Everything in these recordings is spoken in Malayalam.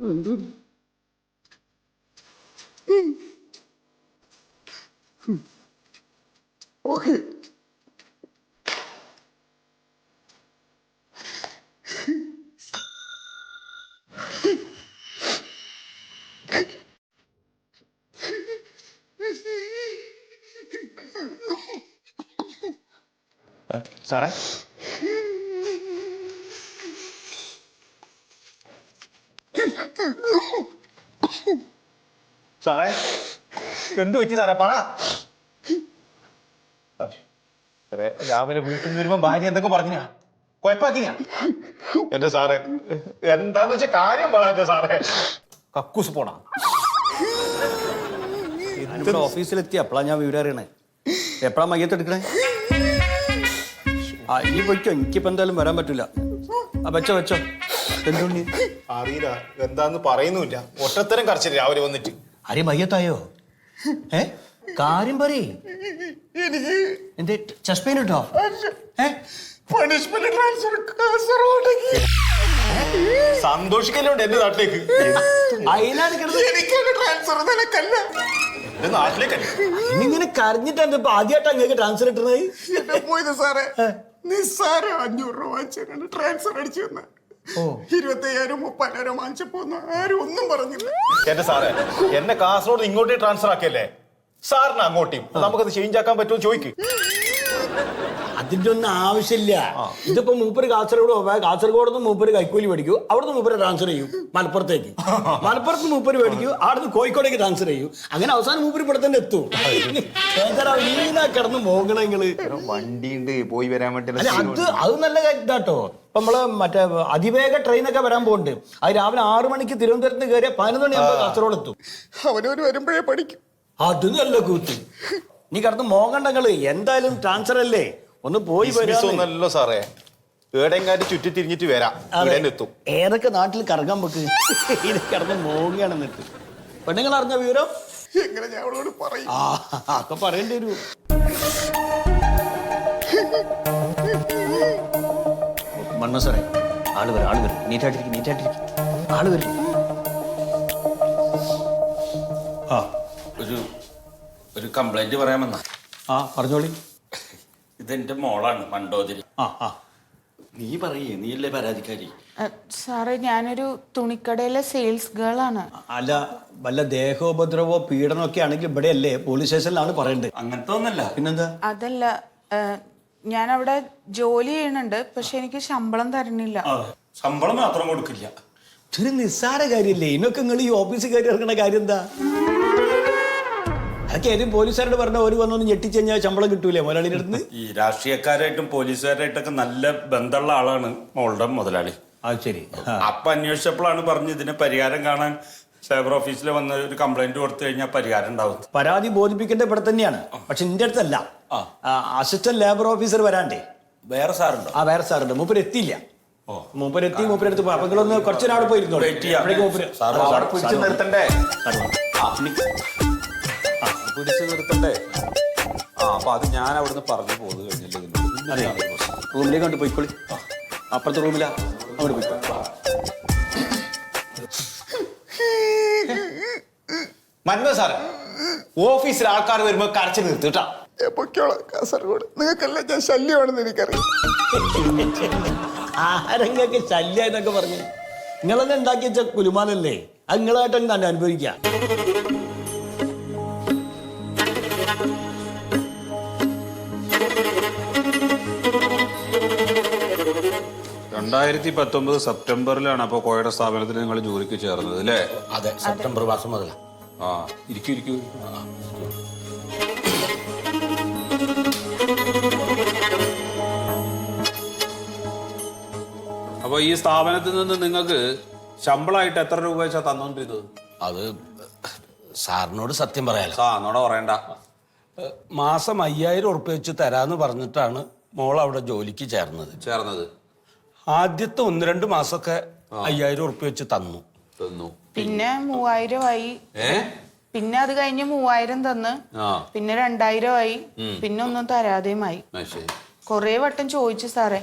음. 음. 음. 어. Is that right? സാറേ എന്ത് പറ്റി സാറേ പറ സാറേ രാവിലെ വീട്ടിൽ നിന്ന് വരുമ്പോ ഭാര്യ എന്തൊക്കെ പറഞ്ഞാ കുഴപ്പാക്കിനാ എന്റെ സാറേ എന്താന്ന് വെച്ച കാര്യം പറയാ സാറേ. കക്കൂസ് പോണ. ഞാനിവിടെ ഓഫീസിലെത്തി അപ്പളാ ഞാൻ വിവരം അറിയണേ. എപ്പോഴാ മയ്യത്തെടുക്കണേ ആ ഇനി പൊയ്ക്കോ. എനിക്കിപ്പോ എന്തായാലും വരാൻ പറ്റൂല. ആ വെച്ചോ വെച്ചോ. എന്തുണ്ണി? അറിയില്ല. എന്താന്ന് പറയുന്നുമില്ല. ഒറ്റത്തരം കറച്ചില്ല രാവിലെ വന്നിട്ട്. ആരെ വയ്യത്തായോ ഏ? കാര്യം പറയേ. എന്തേ? ചെസ്റ്റ് പെയിൻ ഉണ്ടോ ഏ പണിഷ്മെന്റ് ട്രാൻസ്ഫർ കാസർഗോഡേക്ക് സന്തോഷിക്കലുണ്ട് എന്റെ നാട്ടിലേക്ക്? അതിനാണ് എനിക്ക് ട്രാൻസ്ഫർ നിനക്കല്ല. എന്റെ നാട്ടിലേക്കല്ലേ ഇന്നിങ്ങനെ കരഞ്ഞിട്ടാണ് ഇപ്പൊ ആദ്യമായിട്ട് അങ്ങേക്ക് ട്രാൻസ്ഫർ കിട്ടണത് എന്റെ പോയത് സാറേ. നിസ്സാരം അഞ്ഞൂറ് രൂപ വാങ്ങിച്ചാണ് ട്രാൻസ്ഫർ അടിച്ചു തന്നെ. ഇരുപത്തയ്യായിരം മുപ്പതിനായിരം വാങ്ങിച്ചപ്പോ ആരും ഒന്നും പറഞ്ഞില്ല. എന്റെ സാറേ എന്നെ കാസർഗോഡ് ഇങ്ങോട്ടേ ട്രാൻസ്ഫർ ആക്കിയല്ലേ? സാറിന് അങ്ങോട്ടും. നമുക്കത് ചേഞ്ച് ആക്കാൻ പറ്റുമോ ചോദിക്ക്. അതിന്റെ ഒന്നും ആവശ്യമില്ല. ഇതിപ്പോ മൂപ്പര് കാസർഗോഡ് പോവാ. കാസർഗോഡ് നിന്ന് മൂപ്പര് കൈക്കൂലി മേടിക്കൂ. അവിടുന്ന് മൂപ്പര് ട്രാൻസ്ഫർ ചെയ്യും. മലപ്പുറത്തേക്ക്. മലപ്പുറത്ത് മൂപ്പര് മേടിക്കൂ. അവിടുന്ന് കോഴിക്കോടേക്ക് ട്രാൻസ്ഫർ ചെയ്യും. അങ്ങനെ അവസാനം മൂപ്പര് ഇവിടെ തന്നെ എത്തും. കിടന്ന് പോകണെങ്കിൽ വണ്ടി ഉണ്ട് പോയി വരാൻ അല്ല അത് അത് നല്ല ഇതാട്ടോ. ഇപ്പൊ നമ്മൾ മറ്റേ അതിവേഗ ട്രെയിനൊക്കെ വരാൻ പോകുന്നുണ്ട് അത് രാവിലെ ആറു മണിക്ക് തിരുവനന്തപുരത്ത് നിന്ന് കയറിയ പതിനൊന്ന് മണിയാകുമ്പോൾ കാസർഗോഡ് എത്തും. അവനൊരു വരുമ്പോഴേ പഠിക്കും. അത് നല്ല കൂത്ത്. നീ കടന്ന് മോങ്ങണ്ടങ്ങൾ. എന്തായാലും ട്രാൻസ്ഫർ അല്ലേ? ഒന്ന് പോയി വരാം ഒന്നല്ലോ സാറേ. ഏടെങ്ങാറ്റ് ചുറ്റി തിരിഞ്ഞിട്ട് വരാം. ഇവിടെ എത്തും. ഏതൊക്കെ നാട്ടിൽ കറങ്ങാൻ വെക്ക് ഇത് കിടന്ന് മോങ്ങിയാണ് എന്നിട്ട്. പെണ്ണുങ്ങൾ അറിഞ്ഞ വിവരം? എങ്ങനെ ഞാൻ അവളോട് പറയും? ആ അപ്പൊ പറയേണ്ടി വരൂ. മണ്ണ സാറേ. ആൾ വരും ആൾ വരും. നീറ്റായിട്ടിരിക്കും നീറ്റായിട്ടിരിക്കും. ആൾ വരും. ആ ഒരു ഒരു കംപ്ലൈന്റ് പറയാമെന്ന ആ പറഞ്ഞോളി. ഇതെന്റെ മോളാണ് മണ്ടോതിരി. ആ ആ. നീ പറയേ നീയല്ലേ പരാതിക്കാരി? സാറേ ഞാനൊരു തുണിക്കടയിലെ സെയിൽസ് ഗേൾ ആണ്. അല്ല വല്ല ദേഹോപദ്രവോ പീഡനമൊക്കെ ആണെങ്കിൽ ഇവിടെയല്ലേ പോലീസ് സ്റ്റേഷനിലാണ് പറയേണ്ടത് അങ്ങനത്തെ ഒന്നല്ല പിന്നെന്താ? അതല്ല ഞാൻ അവിടെ ജോലി ചെയ്യണുണ്ട് പക്ഷെ എനിക്ക് ശമ്പളം തരണില്ല ശമ്പളം മാത്രം കൊടുക്കില്ല. ഇതൊരു നിസ്സാര കാര്യമില്ലേ ഇന്നൊക്കെ നിങ്ങൾ ഈ ഓഫീസിൽ കയറി ഇറങ്ങുന്ന കാര്യം എന്താ? അതൊക്കെ ഏതും പോലീസുകാരോട് പറഞ്ഞ ഒരു വന്നൊന്ന് ഞെട്ടിച്ച് കഴിഞ്ഞാൽ ശമ്പളം കിട്ടൂലേ മുതലാളിയുടെ അടുത്ത്? ഈ രാഷ്ട്രീയക്കാരായിട്ടും പോലീസുകാരായിട്ടൊക്കെ നല്ല ബന്ധമുള്ള ആളാണ് മോളുടെ മുതലാളി. ആ ശരി. അപ്പൊ അന്വേഷിച്ചപ്പോഴാണ് പറഞ്ഞ് ഇതിന് പരിഹാരം കാണാൻ സൈബർ ഓഫീസിൽ വന്ന് ഒരു കംപ്ലൈന്റ് കൊടുത്തു കഴിഞ്ഞാൽ പരിഹാരം ഉണ്ടാവും. പരാതി ബോധിപ്പിക്കേണ്ട ഇവിടെ തന്നെയാണ്. പക്ഷെ എന്റെ അടുത്തല്ല. അസിസ്റ്റന്റ് ലേബർ ഓഫീസർ വരാണ്ടേ? വേറെ സാറുണ്ടോ? ആ വേറെ സാറുണ്ട്. മൂപ്പര് എത്തിയില്ല. മൂപ്പര് എത്തി മൂപ്പര് അടുത്ത് പോയി. അപ്പൊ നിങ്ങളൊന്ന് കുറച്ചൊരാൾ പോയിരുന്നു പിടിച്ച് നിർത്തണ്ടേ? പിടിച്ചു നിർത്തണ്ടേ? ആ അപ്പൊ അത് ഞാൻ അവിടുന്ന് പറഞ്ഞു പോകുന്നു കഴിഞ്ഞില്ല റൂമിലേക്ക് കൊണ്ട് പോയിക്കോളി. അപ്പുറത്തെ റൂമിലാ. അവിടെ പോയിക്കോളി മന്മ സാറേ. ഓഫീസിൽ ആൾക്കാർ വരുമ്പോ കരച്ചു നിർത്തിട്ടാ പൊക്കോളാം കാസർഗോഡ്. നിങ്ങൾക്കെല്ലാം ഞാൻ ശല്യമാണെന്ന് എനിക്കറിയാം. ആരങ്ങൊക്കെ ശല്യ എന്നൊക്കെ പറഞ്ഞു. നിങ്ങളെന്നെ ഉണ്ടാക്കി വെച്ച കുലുമാനല്ലേ അത് നിങ്ങളായിട്ട് തന്നെ അനുഭവിക്കാം രണ്ടായിരത്തി പത്തൊമ്പത് സെപ്റ്റംബറിലാണ് അപ്പൊ കോയുടെ സ്ഥാപനത്തിൽ നിങ്ങൾ ജോലിക്ക് ചേർന്നത് അല്ലേ? അതെ സെപ്റ്റംബർ മാസം മുതലാ. ആ ഇരിക്കൂ ഇരിക്കൂ. അപ്പൊ ഈ സ്ഥാപനത്തിൽ നിന്ന് നിങ്ങൾക്ക് ശമ്പളമായിട്ട് എത്ര രൂപ വെച്ചാ തന്നോണ്ടിരുന്നത്? അത് സാറിനോട് സത്യം പറയാലോ. ആ എന്നോട് പറയണ്ട. മാസം അയ്യായിരം ഉറുപ്പ്യ വെച്ച് തരാന്ന് പറഞ്ഞിട്ടാണ് മോൾ അവിടെ ജോലിക്ക് ചേർന്നത്. ചേർന്നത്. ആദ്യത്തെ ഒന്ന് രണ്ട് മാസമൊക്കെ അയ്യായിരം ഉറുപ്പ്യ വെച്ച് തന്നു. തന്നു. പിന്നെ മൂവായിരമായി. ആയി പിന്നെ അത് കഴിഞ്ഞ് മൂവായിരം തന്ന്. പിന്നെ രണ്ടായിരമായി. പിന്നെ ഒന്നും തരാതെയുമായി. കൊറേ വട്ടം ചോദിച്ചു സാറേ.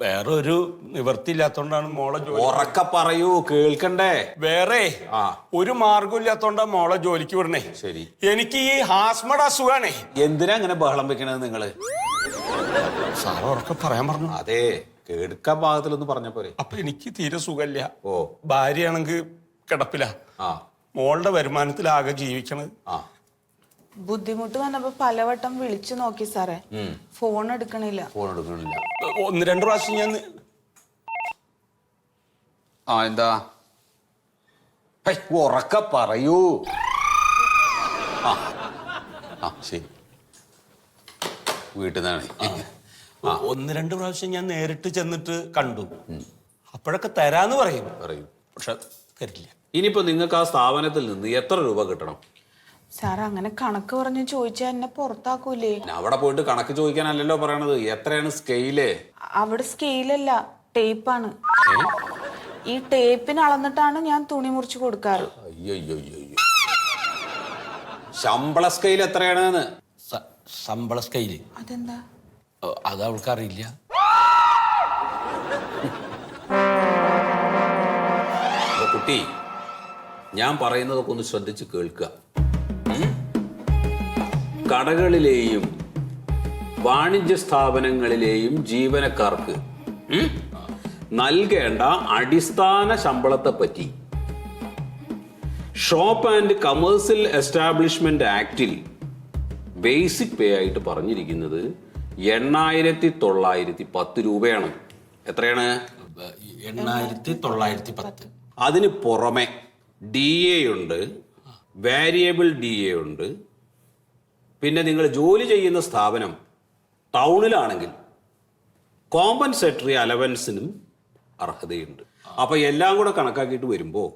വേറെ ഒരു നിവർത്തിയില്ലാത്തോണ്ടാണ് മോളെ ജോലി ഉറക്ക പറയൂ കേൾക്കണ്ടേ? വേറെ ഒരു മാർഗം ഇല്ലാത്തോണ്ടാ മോളെ ജോലിക്ക് വിടണേ ശരി. എനിക്ക് ഈ ഹാസ്മഡ് അസുഖാണേ. എന്തിനാ അങ്ങനെ ബഹളം വെക്കണത് നിങ്ങൾ? സാറ് ഉറക്കെ പറയാൻ പറഞ്ഞു. അതെ. കേൾക്കാൻ പാകത്തിലൊന്ന് പറഞ്ഞ പോലെ അപ്പൊ എനിക്ക് തീരെ സുഖമില്ല. ഓ. ഭാര്യയാണെങ്കിൽ കിടപ്പില. ആ. മോളുടെ വരുമാനത്തിലാകെ ജീവിക്കണത് ആ. ബുദ്ധിമുട്ട് വന്നപ്പോ പലവട്ടം വിളിച്ചു നോക്കി സാറേ. ഉം. ഫോൺ എടുക്കണില്ല. ഫോൺ എടുക്കണില്ല. ഒന്ന് രണ്ട് പ്രാവശ്യം ഞാൻ ആ എന്താ? ഹൈ, ഉറക്ക പറയൂ. ആ. ആ ശരി. വീട്ടിൽ നിന്നാണ് ഒന്ന് രണ്ട് പ്രാവശ്യം ഞാൻ നേരിട്ട് ചെന്നിട്ട് കണ്ടു. അപ്പോഴൊക്കെ തരാന്ന് പറയും. പറയും. പക്ഷെ തരില്ല ഇനിയിപ്പോ നിങ്ങൾക്ക് ആ സ്ഥാപനത്തിൽ നിന്ന് എത്ര രൂപ കിട്ടണം? സാർ അങ്ങനെ കണക്ക് പറഞ്ഞ് ചോദിച്ചാൽ എന്നെ പുറത്താക്കൂലേ? അവിടെ പോയിട്ട് കണക്ക് ചോദിക്കാനല്ലല്ലോ പറയണത്. എത്രയാണ് സ്കെയിൽ? അവിടെ സ്കെയിലല്ല ടേപ്പാണ്. ഈ ടേപ്പിന് അളന്നിട്ടാണ് ഞാൻ തുണി മുറിച്ച് കൊടുക്കാറ്. ശമ്പള സ്കെയിൽ എത്രയാണെന്ന് സ- ശമ്പള സ്കെയിൽ. അതെന്താ? അത് അവൾക്കറിയില്ല. കുട്ടി ഞാൻ പറയുന്നതൊക്കെ ഒന്ന് ശ്രദ്ധിച്ച് കേൾക്കുക? കടകളിലെയും വാണിജ്യ സ്ഥാപനങ്ങളിലെയും ജീവനക്കാർക്ക് നൽകേണ്ട അടിസ്ഥാന ശമ്പളത്തെ പറ്റി ഷോപ്പ് ആൻഡ് കമേഴ്സ്യൽ എസ്റ്റാബ്ലിഷ്മെന്റ് ആക്ടിൽ ബേസിക് പേ ആയിട്ട് പറഞ്ഞിരിക്കുന്നത് എണ്ണായിരത്തി തൊള്ളായിരത്തി പത്ത് രൂപയാണ്. എത്രയാണ്? എണ്ണായിരത്തി തൊള്ളായിരത്തി പത്ത്. അതിന് പുറമെ ഡി എ ഉണ്ട് വേരിയബിൾ ഡി എ ഉണ്ട്. പിന്നെ നിങ്ങൾ ജോലി ചെയ്യുന്ന സ്ഥാപനം ടൗണിലാണെങ്കിൽ കോമ്പൻസേറ്ററി അലവൻസിനും അർഹതയുണ്ട്. അപ്പൊ എല്ലാം കൂടെ കണക്കാക്കിയിട്ട് വരുമ്പോൾ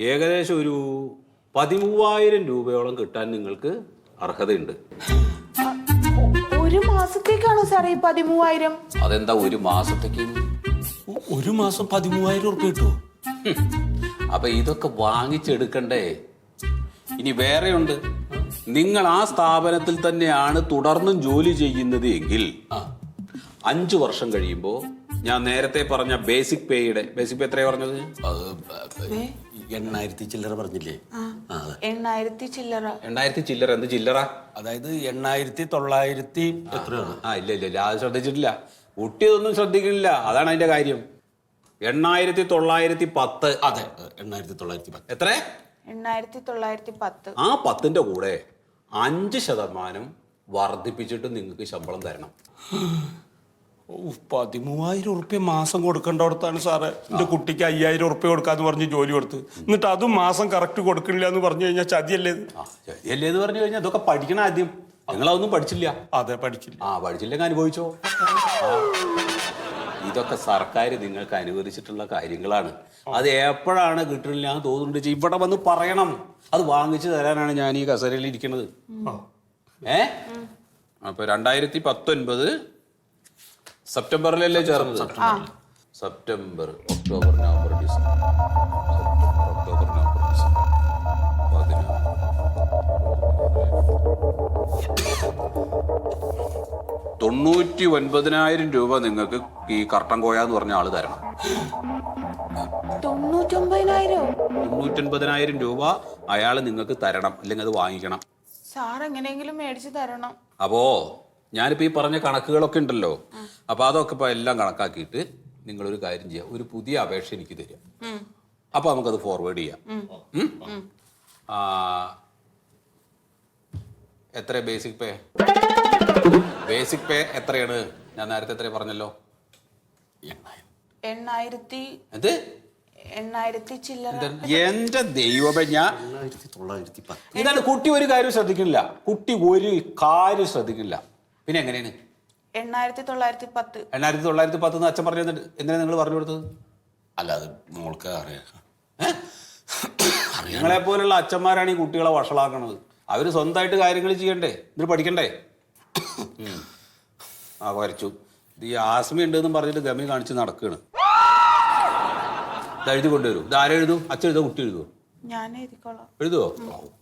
ഏകദേശം ഒരു പതിമൂവായിരം രൂപയോളം കിട്ടാൻ നിങ്ങൾക്ക് അർഹതയുണ്ട്. ഒരു മാസത്തേക്കാണോ സാറേ ഈ പതിമൂവായിരം? അതെന്താ ഒരു മാസത്തേക്ക്? ഒരു മാസം പതിമൂവായിരം ഉറുപ്പ് കിട്ടുമോ അപ്പൊ ഇതൊക്കെ വാങ്ങിച്ചെടുക്കണ്ടേ? ഇനി വേറെയുണ്ട്. നിങ്ങൾ ആ സ്ഥാപനത്തിൽ തന്നെയാണ് തുടർന്നും ജോലി ചെയ്യുന്നത് എങ്കിൽ അഞ്ചു വർഷം കഴിയുമ്പോൾ ഞാൻ നേരത്തെ പറഞ്ഞ ബേസിക് പേയുടെ ബേസിക് പേ എത്രയാ പറഞ്ഞത്? അത് എണ്ണായിരത്തി ചില്ലറ പറഞ്ഞില്ലേ? ആ, അതെ. എണ്ണായിരത്തി ചില്ലറ. എണ്ണായിരത്തി ചില്ലറ എന്ത് ചില്ലറ? അതായത് എണ്ണായിരത്തി തൊള്ളായിരത്തി എത്രയാണ്? ആ ഇല്ല ഇല്ല ഇല്ല അത് ശ്രദ്ധിച്ചിട്ടില്ല. ഒട്ടിയതൊന്നും ശ്രദ്ധിക്കില്ല അതാണ് അതിന്റെ കാര്യം. എണ്ണായിരത്തി തൊള്ളായിരത്തി പത്ത്. അതെ എണ്ണായിരത്തി തൊള്ളായിരത്തി പത്ത്. എത്ര? എണ്ണായിരത്തി തൊള്ളായിരത്തി പത്ത്. ആ പത്തിന്റെ കൂടെ അഞ്ച് ശതമാനം വർദ്ധിപ്പിച്ചിട്ട് നിങ്ങൾക്ക് ശമ്പളം തരണം. പതിമൂവായിരം ഉറുപ്പ്യ മാസം കൊടുക്കേണ്ടടത്താണ് സാറേ. എന്റെ കുട്ടിക്ക് അയ്യായിരം ഉറുപ്പ്യ കൊടുക്കാന്ന് പറഞ്ഞ് ജോലി കൊടുത്ത്. എന്നിട്ട് അതും മാസം കറക്റ്റ് കൊടുക്കണില്ല എന്ന് പറഞ്ഞു കഴിഞ്ഞാൽ ചതിയല്ലേ ചതിയല്ലേ എന്ന് പറഞ്ഞു കഴിഞ്ഞാൽ അതൊക്കെ പഠിക്കണം ആദ്യം. നിങ്ങളതൊന്നും പഠിച്ചില്ല? അതെ പഠിച്ചില്ല. ആ പഠിച്ചില്ലെങ്കിൽ അനുഭവിച്ചോ? ഇതൊക്കെ സർക്കാർ നിങ്ങൾക്ക് അനുവദിച്ചിട്ടുള്ള കാര്യങ്ങളാണ്. അത് എപ്പോഴാണ് കിട്ടണില്ല എന്ന് തോന്നുന്നുണ്ട് ഇവിടെ വന്ന് പറയണം. അത് വാങ്ങിച്ചു തരാനാണ് ഞാൻ ഈ കസരയിൽ ഇരിക്കുന്നത് ഏ? അപ്പൊ രണ്ടായിരത്തി പത്തൊൻപത് സെപ്റ്റംബറിലല്ലേ ചേർന്നത്? September October November December. September October November December. തൊണ്ണൂറ്റി ഒൻപതിനായിരം രൂപ നിങ്ങൾക്ക് ഈ കർട്ടൻ കോയ എന്ന് പറഞ്ഞ ആൾ തരണം. തൊണ്ണൂറ്റൊമ്പതിനായിരം തൊണ്ണൂറ്റൊൻപതിനായിരം രൂപ അയാൾ നിങ്ങൾക്ക് തരണം. അല്ലെങ്കിൽ അത് വാങ്ങിക്കണം. സാർ എങ്ങനെയെങ്കിലും മേടിച്ചു തരണം. അപ്പോ ഞാനിപ്പോ ഈ പറഞ്ഞ കണക്കുകളൊക്കെ ഉണ്ടല്ലോ. അപ്പൊ അതൊക്കെ ഇപ്പൊ എല്ലാം കണക്കാക്കിയിട്ട് നിങ്ങൾ ഒരു കാര്യം ചെയ്യാം. ഒരു പുതിയ അപേക്ഷ എനിക്ക് തരിക. അപ്പൊ നമുക്കത് ഫോർവേഡ് ചെയ്യാം. ആ, എത്ര ബേസിക് പേ ബേസിക് പേ എത്രയാണ്? ഞാൻ നേരത്തെ എത്ര പറഞ്ഞല്ലോ? എണ്ണായിരത്തി എന്ത്? എന്റെ ദൈവമേ ഞാൻ ഇതാണ് കുട്ടി ഒരു കാര്യം ശ്രദ്ധിക്കുന്നില്ല. കുട്ടി ഒരു കാര്യം ശ്രദ്ധിക്കില്ല പിന്നെ എങ്ങനെയാണ്? എണ്ണായിരത്തി തൊള്ളായിരത്തി പത്ത് എണ്ണായിരത്തി തൊള്ളായിരത്തി പത്ത് അച്ഛൻ പറഞ്ഞു തന്നിട്ട് എന്തിനാ നിങ്ങൾ പറഞ്ഞു കൊടുത്തത്? അല്ല അത് മോൾക്ക് അറിയാം. നിങ്ങളെ പോലുള്ള അച്ഛന്മാരാണ് ഈ കുട്ടികളെ വഷളാക്കണത്. അവർ സ്വന്തമായിട്ട് കാര്യങ്ങൾ ചെയ്യണ്ടേ? എന്നിട്ട് പഠിക്കണ്ടേ? ആ വരച്ചു. ഇത് ഈ ആസ്മി ഉണ്ട് എന്ന് പറഞ്ഞിട്ട് ഗമി കാണിച്ച് നടക്കുകയാണ് ഇത് എഴുതി കൊണ്ടുവരും. ഇത് ആരെഴുതും? അച്ഛൻ എഴുതോ കുട്ടി എഴുതുമോ ഞാൻ എഴുതിക്കോളാം. എഴുതുവോ?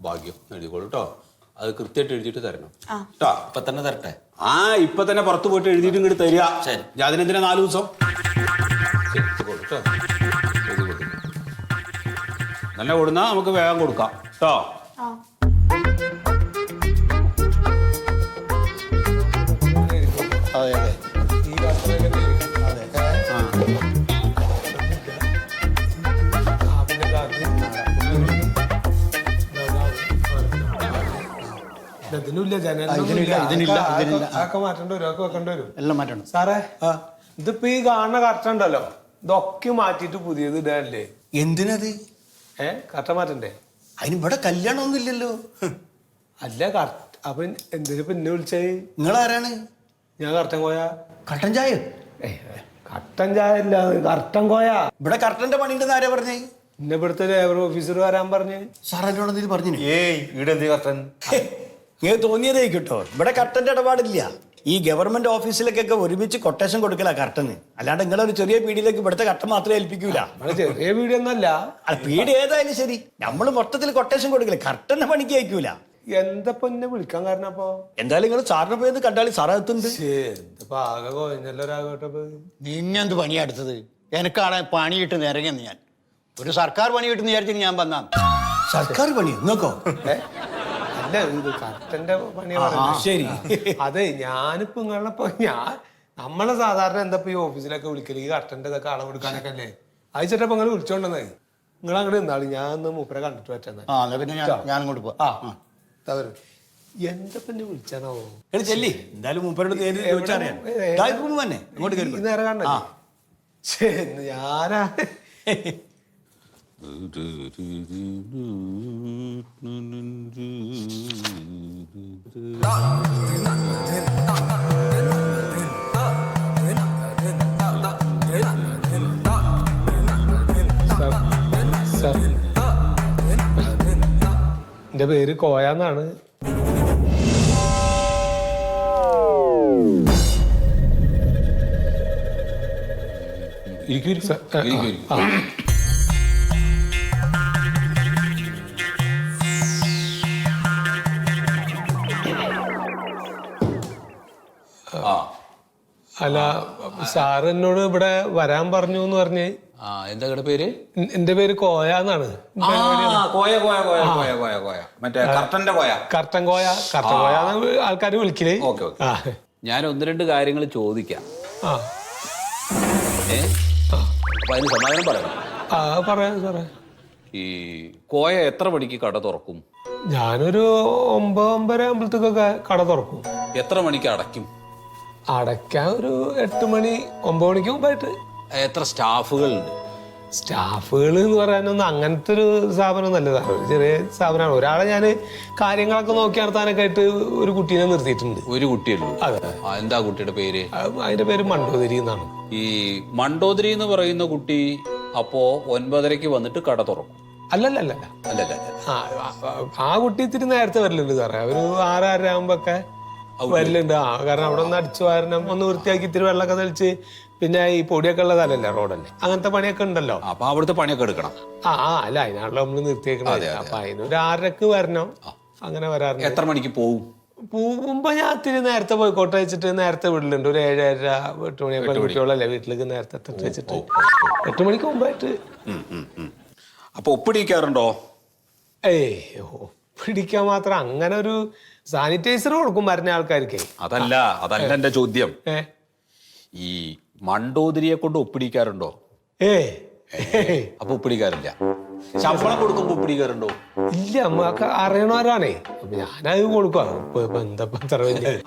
ഭാഗ്യം. എഴുതിക്കോളൂ കേട്ടോ അത് കൃത്യമായിട്ട് എഴുതിയിട്ട് തരണം. കേട്ടോ ഇപ്പൊ തന്നെ തരട്ടെ. ആ ഇപ്പൊ തന്നെ പുറത്തു പോയിട്ട് എഴുതിയിട്ട് ഇങ്ങോട്ട് തരിക. ശരി. അതിനെന്തിനാ നാലു ദിവസം? നല്ല കൊടുന്നാ നമുക്ക് വേഗം കൊടുക്കാം. കേട്ടോ ഇതിനുമില്ല ഇതിനില്ല, ഇതിനില്ല, ഇതിനില്ല. അതൊക്കെ മാറ്റേണ്ടി വരും അതൊക്കെ വെക്കേണ്ടി വരും. എല്ലാം മാറ്റണം. സാറേ ഇതിപ്പോ ഈ കാണുന്ന കറക്റ്റ് ഉണ്ടല്ലോ ഇതൊക്കെ മാറ്റിയിട്ട് പുതിയത് ഇടാനല്ലേ? എന്തിനത്? ഏ കറക്റ്റ് മാറ്റണ്ടേ? അതിന് ഇവിടെ കല്യാണമൊന്നും ഇല്ലല്ലോ. അല്ല കറക്റ്റ് അപ്പൊ എന്തിനാ ഇപ്പൊ എന്നെ നിങ്ങൾ ആരാണ് ഞാൻ കറക്റ്റൻ കോയ. കട്ടൻ ചായ? കട്ടൻ ചായ അല്ല കറക്റ്റൻ കോയ. ഇവിടെ കർട്ടന്റെ പണിയുണ്ടെന്ന് ആരാ പറഞ്ഞേ? ഇന്നിവിടുത്തെ ഇവിടുത്തെ ലേബർ ഓഫീസർ വരാൻ പറഞ്ഞേ. സാറേ എന്നോട് എന്തെങ്കിലും പറഞ്ഞു ഏയ് ഇവിടെ എന്ത് കർട്ടൻ? ഇങ്ങനെ തോന്നിയതേ കിട്ടോ. ഇവിടെ കർട്ടന്റെ ഇടപാടില്ല. ഈ ഗവൺമെന്റ് ഓഫീസിലേക്കൊക്കെ ഒരുമിച്ച് കൊട്ടേഷൻ കൊടുക്കല കർട്ടന്. അല്ലാണ്ട് നിങ്ങളെ ഒരു ചെറിയ പീടിയിലേക്ക് ഇവിടുത്തെ കട്ടൻ മാത്രമേ ഏൽപ്പിക്കൂല. ചെറിയ പീടി ഒന്നല്ല പീടി ഏതായാലും ശരി. നമ്മൾ മൊത്തത്തിൽ കൊട്ടേഷൻ കൊടുക്കില്ല കർട്ടന്റെ പണിക്ക് അയക്കൂല. എന്നെ വിളിക്കാൻ കാരണം അപ്പൊ? എന്തായാലും നിങ്ങൾ സാറിനെ പോയത് കണ്ടാളി സാറകത്തുണ്ട് നിന്നെന്ത് പണിയാ എടുത്തത്? എനിക്കാണ് പണി കിട്ടുന്ന ഇറങ്ങിയെന്ന് ഞാൻ. ഒരു സർക്കാർ പണി കിട്ടുന്ന വിചാരിച്ചിട്ട് ഞാൻ വന്നാ സർക്കാർ പണി? നിങ്ങൾക്കോ ഏ? അല്ല ഇത് കറക്റ്റന്റെ പണിയാ പറഞ്ഞത്. ശരി. അതെ ഞാനിപ്പോ നിങ്ങളിപ്പോ ഞാൻ നമ്മളെ സാധാരണ എന്താ ഇപ്പൊ ഈ ഓഫീസിലൊക്കെ വിളിക്കൽ? ഈ കറക്റ്റന്റെ ഇതൊക്കെ അളവ് കൊടുക്കാനൊക്കെ അല്ലേ? അയച്ചിട്ടപ്പോ നിങ്ങൾ വിളിച്ചോണ്ടെന്നേ. നിങ്ങൾ അങ്ങോട്ട് നിന്നാളി. ഞാൻ ഒന്ന് മൂപ്പരെ കണ്ടിട്ട് പറ്റുന്നത് ആ എന്നാ പിന്നെ ഞാൻ ഞാൻ അങ്ങോട്ട് പോവാം. ആ തവര് എന്താ പിന്നെ വിളിച്ചാണോ എടി ചെല്ലി. എന്തായാലും മൂപ്പരോട് നേരിട്ട് ചോദിച്ചറിയാം എവിടെ? ദാ ഇപ്പം തന്നെ ഇങ്ങോട്ട് കയറി നേരം ഞാനാ സർ എന്റെ പേര് കോയാന്നാണ് സർ, ആ, അല്ല സാർ എന്നോട് ഇവിടെ വരാൻ പറഞ്ഞു എന്ന് പറഞ്ഞ്. ആ എന്താ കട പേര്? എന്റെ പേര് കോയാന്നാണ് ആ കോയ കോയ കോയ കോയ കോയ കോയ. മറ്റേ കർട്ടന്റെ കോയ. കർട്ടൻ കോയ കർട്ടൻ കോയ ആൾക്കാർ വിളിക്കൽ. Okay okay. ഞാൻ ഒന്ന് രണ്ട് കാര്യങ്ങൾ ചോദിക്കാം. ഏ? അപ്പൊ അതിന് സമാധാനം പറയാം ആ പറയാം സാറേ ഈ കോയ എത്ര മണിക്ക് കട തുറക്കും? ഞാനൊരു ഒമ്പത് ഒമ്പര ആകുമ്പോഴത്തേക്കൊക്കെ കട തുറക്കും. എത്ര മണിക്ക് അടയ്ക്കും? അടയ്ക്കാൻ ഒരു എട്ട് മണി ഒമ്പത് മണിക്ക് മുമ്പായിട്ട്. എത്ര സ്റ്റാഫുകളുണ്ട് സ്റ്റാഫുകൾ എന്ന് പറയാനൊന്നും അങ്ങനത്തെ ഒരു സ്ഥാപനം നല്ലതാണ് ചെറിയ സ്ഥാപനമാണ്. ഒരാളെ ഞാൻ കാര്യങ്ങളൊക്കെ നോക്കി നടത്താനൊക്കെ ആയിട്ട് ഒരു കുട്ടീനെ നിർത്തിയിട്ടുണ്ട്. ഒരു കുട്ടിയുള്ളൂ അതെ. എന്താ കുട്ടിയുടെ പേര്? അത് അതിന്റെ പേര് മണ്ടോതിരി എന്നാണ്. ഈ മണ്ടോദരി എന്ന് പറയുന്ന കുട്ടി അപ്പോ ഒൻപതരക്ക് വന്നിട്ട് കട തുറക്കും. അല്ലല്ലല്ല. അല്ലല്ല ആ കുട്ടി ഇത്തിരി നേരത്തെ വരലുണ്ട് സാറേ. ഒരു ആറാറര ആകുമ്പോഴൊക്കെ വരലുണ്ട് ആ കാരണം അവിടെ ഒന്ന് അടിച്ചു വാരണം ഒന്ന് വൃത്തിയാക്കി ഇത്തിരി വെള്ളമൊക്കെ തെളിച്ച് പിന്നെ ഈ പൊടിയൊക്കെ ഉള്ള കാലല്ലേ റോഡല്ലേ? അങ്ങനത്തെ പണിയൊക്കെ ഉണ്ടല്ലോ? അപ്പൊ അവിടുത്തെ പണിയൊക്കെ എടുക്കണം. ആ ആ അല്ല അതിനാണല്ലോ നമ്മൾ നിർത്തിയേക്കണത്. അപ്പൊ അതിനൊരു ആറരക്ക് വരണം. അങ്ങനെ വരാറുണ്ട്. എത്ര മണിക്ക് പോകും പോകുമ്പോ ഞാൻ ഇത്തിരി നേരത്തെ പോയിക്കോട്ടെ വെച്ചിട്ട് നേരത്തെ വീട്ടിലുണ്ട് ഒരു ഏഴര എട്ട് മണിയൊക്കെ കുട്ടികളല്ലേ വീട്ടിലേക്ക് നേരത്തെ എത്തിട്ട് വെച്ചിട്ട്. എട്ട് മണിക്ക് മുമ്പായിട്ട്. അപ്പൊ ഒപ്പിടിക്കാറുണ്ടോ? ഏയ് ഒപ്പിടിക്കാൻ പിടിക്കാൻ മാത്രം അങ്ങനെ ഒരു സാനിറ്റൈസർ കൊടുക്കും മരുന്ന ആൾക്കാർക്ക്. അതല്ല അതല്ല എന്റെ ചോദ്യം. ഈ മണ്ടോതിരിയെ കൊണ്ട് ഒപ്പിടിക്കാറുണ്ടോ? ഏ. അപ്പൊ ഒപ്പിടിക്കാറില്ല. ശമ്പളം കൊടുക്കുമ്പോ ഒപ്പിടിക്കാറുണ്ടോ? ഇല്ല അമ്മയ്ക്ക് അറിയണവരാണേ അപ്പൊ ഞാനത് കൊടുക്കാം.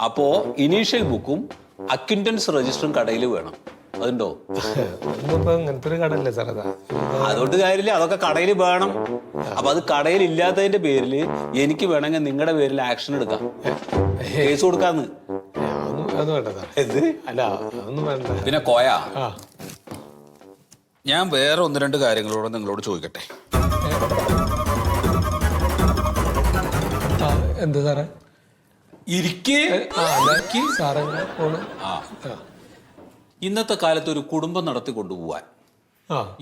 അപ്പോ ഇനീഷ്യൽ ബുക്കും അക്വിന്റൻസ് രജിസ്റ്ററും കടയിൽ വേണം. അതുണ്ടോ? അങ്ങനത്തെ ഇങ്ങനത്തെ ഒരു കടല്ലേ സാർ അതാ? അതുകൊണ്ട് കാര്യമില്ല അതൊക്കെ കടയിൽ വേണം. അപ്പൊ അത് കടയിൽ ഇല്ലാത്തതിന്റെ പേരിൽ എനിക്ക് വേണമെങ്കിൽ നിങ്ങളുടെ പേരിൽ ആക്ഷൻ എടുക്കാം. കേസ് കൊടുക്കാന്ന്. അതൊന്നും അത് വേണ്ട സാർ അല്ല അതൊന്നും വേണ്ട. പിന്നെ കോയ. ആ. ഞാൻ വേറെ ഒന്ന് രണ്ട് കാര്യങ്ങളോട് നിങ്ങളോട് ചോദിക്കട്ടെ. ആ എന്താ സാറേ? ഇരിക്കേ. ആ അല്ല സാറെങ്ങനെ പോണ്. ആ. ഇന്നത്തെ കാലത്ത് ഒരു കുടുംബം നടത്തി കൊണ്ടുപോവാൻ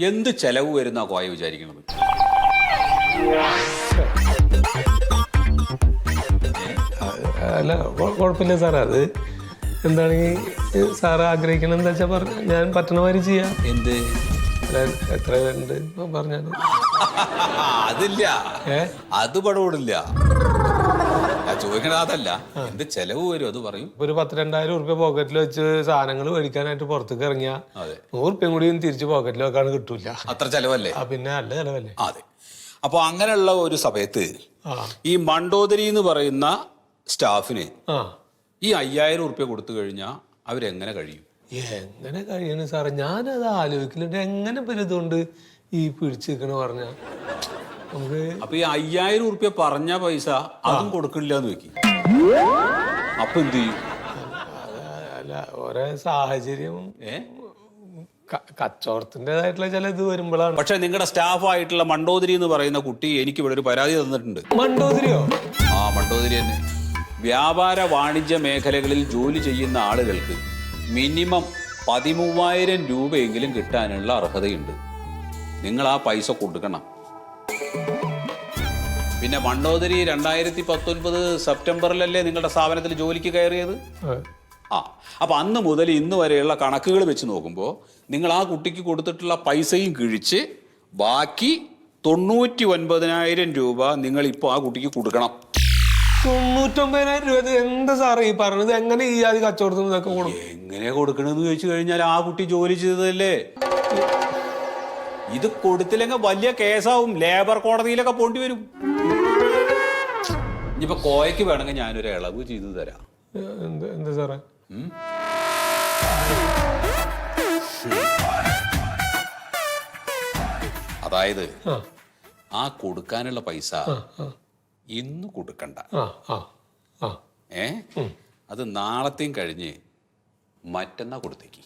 എന്ത് ചെലവ് വരുന്ന കോയ വിചാരിക്കുന്നത് അല്ല കുഴപ്പമില്ല സാർ അത് എന്താണെങ്കിൽ സാറ് ആഗ്രഹിക്കണം എന്താ വെച്ചാൽ പറഞ്ഞു ഞാൻ പറ്റണ മാതിരി ചെയ്യാം. എന്ത്? എത്ര പേരുണ്ട്? പറഞ്ഞാൽ അതില്ല? അത് പടപടില്ല ഞാൻ ചോദിക്കണത് അതല്ല. എന്ത് ചെലവ് വരും അത് പറയും. ഒരു പത്ത് രണ്ടായിരം ഉറുപ്പ്യ പോക്കറ്റിൽ വെച്ച് സാധനങ്ങൾ മേടിക്കാനായിട്ട് പുറത്തേക്ക് ഇറങ്ങിയ നൂറുപ്യം കൂടി തിരിച്ച് പോക്കറ്റിൽ വെക്കാൻ കിട്ടൂല. അത്ര ചെലവല്ലേ? പിന്നെ നല്ല ചെലവല്ലേ? അതെ. അപ്പൊ അങ്ങനെയുള്ള ഒരു സമയത്ത് ഈ മണ്ടോദരി എന്ന് പറയുന്ന സ്റ്റാഫിന് ഈ അയ്യായിരം ഉറുപ്പ്യ കൊടുത്തു കഴിഞ്ഞാൽ അവരെങ്ങനെ കഴിയും? എങ്ങനെ കഴിയണ സാറേ? ഞാനത് ആലോചിക്കലുണ്ട്. എങ്ങനെ ഇപ്പൊ ഇതുകൊണ്ട് ഈ പിടിച്ചു നിൽക്കണ അപ്പൊ ഈ അയ്യായിരം ഉറുപ്പ്യ പറഞ്ഞ പൈസ അതും കൊടുക്കണില്ല എന്ന് വെക്കി. അപ്പൊ എന്ത് ചെയ്യും? അല്ല ഓരോ സാഹചര്യം ഏ? ക- കച്ചവടത്തിന്റെതായിട്ടുള്ള ചില ഇത് വരുമ്പോഴാണ്. പക്ഷെ നിങ്ങളുടെ സ്റ്റാഫായിട്ടുള്ള മണ്ടോതിരി എന്ന് പറയുന്ന കുട്ടി എനിക്ക് ഇവിടെ ഒരു പരാതി തന്നിട്ടുണ്ട്. മണ്ടോതിരിയോ? ആ മണ്ടോതിരി തന്നെ. വ്യാപാര വാണിജ്യ മേഖലകളിൽ ജോലി ചെയ്യുന്ന ആളുകൾക്ക് മിനിമം പതിമൂവായിരം രൂപയെങ്കിലും കിട്ടാനുള്ള അർഹതയുണ്ട്. നിങ്ങൾ ആ പൈസ കൊടുക്കണം. പിന്നെ മണ്ടോദരി രണ്ടായിരത്തി പത്തൊൻപത് സെപ്റ്റംബറിലല്ലേ നിങ്ങളുടെ സ്ഥാപനത്തിൽ ജോലിക്ക് കയറിയത്? ആ അപ്പൊ അന്ന് മുതൽ ഇന്ന് വരെയുള്ള കണക്കുകൾ വെച്ച് നോക്കുമ്പോൾ നിങ്ങൾ ആ കുട്ടിക്ക് കൊടുത്തിട്ടുള്ള പൈസയും കിഴിച്ച് ബാക്കി തൊണ്ണൂറ്റി ഒൻപതിനായിരം രൂപ നിങ്ങൾ ഇപ്പോൾ ആ കുട്ടിക്ക് കൊടുക്കണം. തൊണ്ണൂറ്റൊമ്പതിനായിരം രൂപ എന്ത് എന്താ സാറേ ഈ പറഞ്ഞത്? എങ്ങനെ ഈ ആദ്യ കച്ചവടത്തിൽ നിന്നൊക്കെ കൊടുക്കും എങ്ങനെ കൊടുക്കണമെന്ന് ചോദിച്ചു കഴിഞ്ഞാൽ ആ കുട്ടി ജോലി ചെയ്തതല്ലേ? ഇത് കൊടുത്തില്ലെങ്കിൽ വലിയ കേസാവും. ലേബർ കോടതിയിലൊക്കെ പോണ്ടി വരും. ഇനിയിപ്പോ കോയക്ക് വേണമെങ്കിൽ ഞാനൊരു ഇളവ് ചെയ്തു തരാം. എന്ത് എന്താ സാറേ? അതായത് ആ. കൊടുക്കാനുള്ള പൈസ ഇന്ന് കൊടുക്കണ്ട. ഏ? അത് നാളത്തെയും കഴിഞ്ഞ് മറ്റന്നാ കൊടുത്തേക്ക്.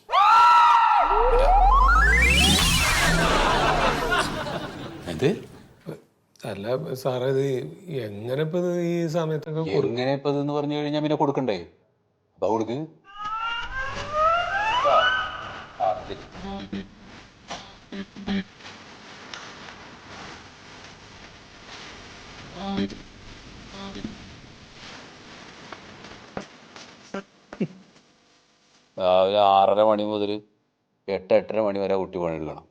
എന്ത്? അല്ല സാറേ ഇത് എങ്ങനെ ഇപ്പൊ ഈ സമയത്തൊക്കെ എങ്ങനെ ഇപ്പൊ ഇതെന്ന് പറഞ്ഞു കഴിഞ്ഞാൽ പിന്നെ കൊടുക്കണ്ടേ? അപ്പൊ കൊടുക്ക്. രാവിലെ ആറര മണി മുതൽ എട്ട് എട്ടര മണി വരെ കുട്ടി പണിയെടുക്കണം.